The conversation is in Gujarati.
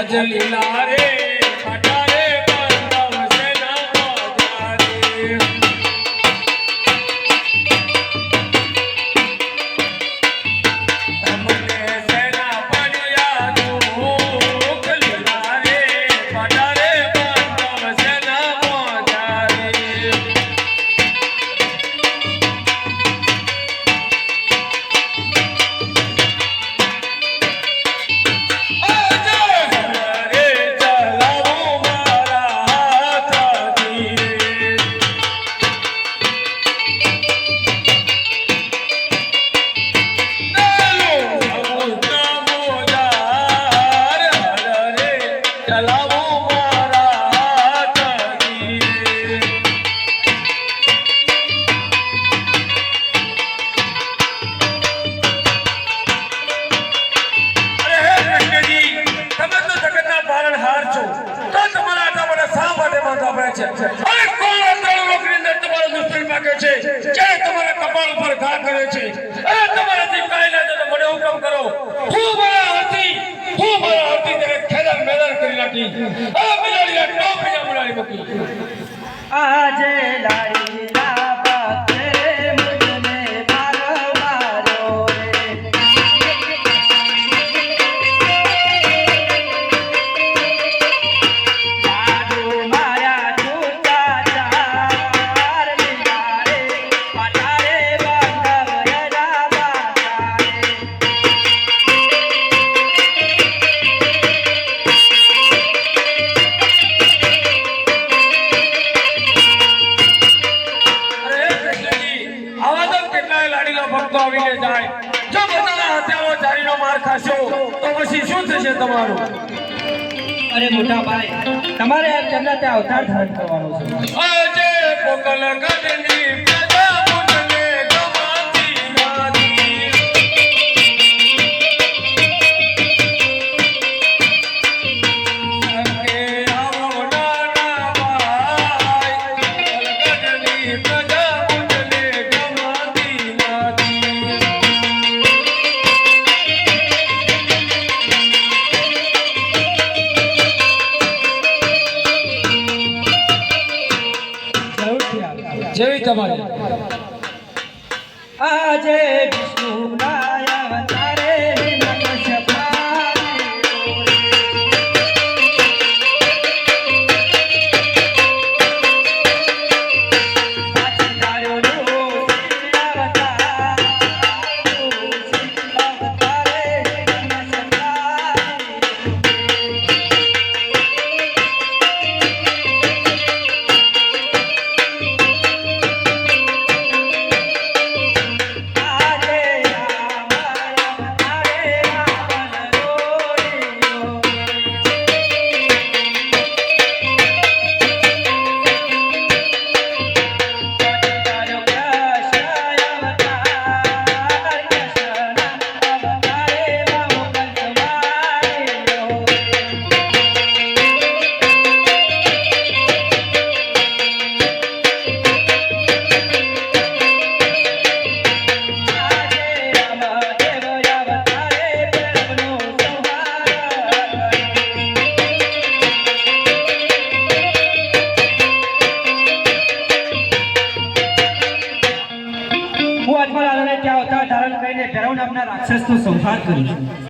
આજ લીલા રે પાટા રે બંધાવશે ના મોજા કપાળ ઉપર ઘા કરે છે. અરે તમારાથી કાંઈ ના કરો. હું મારા હતી હું મારા હતી તેને મેદાન કરી નાખી. આ બિલાડીના ટોપરીના બિલાડી મૂકી. આજે લાઈ માર ખાશો તો પછી શું થશે તમારું? અરે મોટા ભાઈ તમારે જન્નતે અવતાર ધારણ કરવાનો છે? આજે પોકલ ગઢની તમારી. આજે વિષ્ણુ નામના રાક્ષસનો સંહાર કર્યો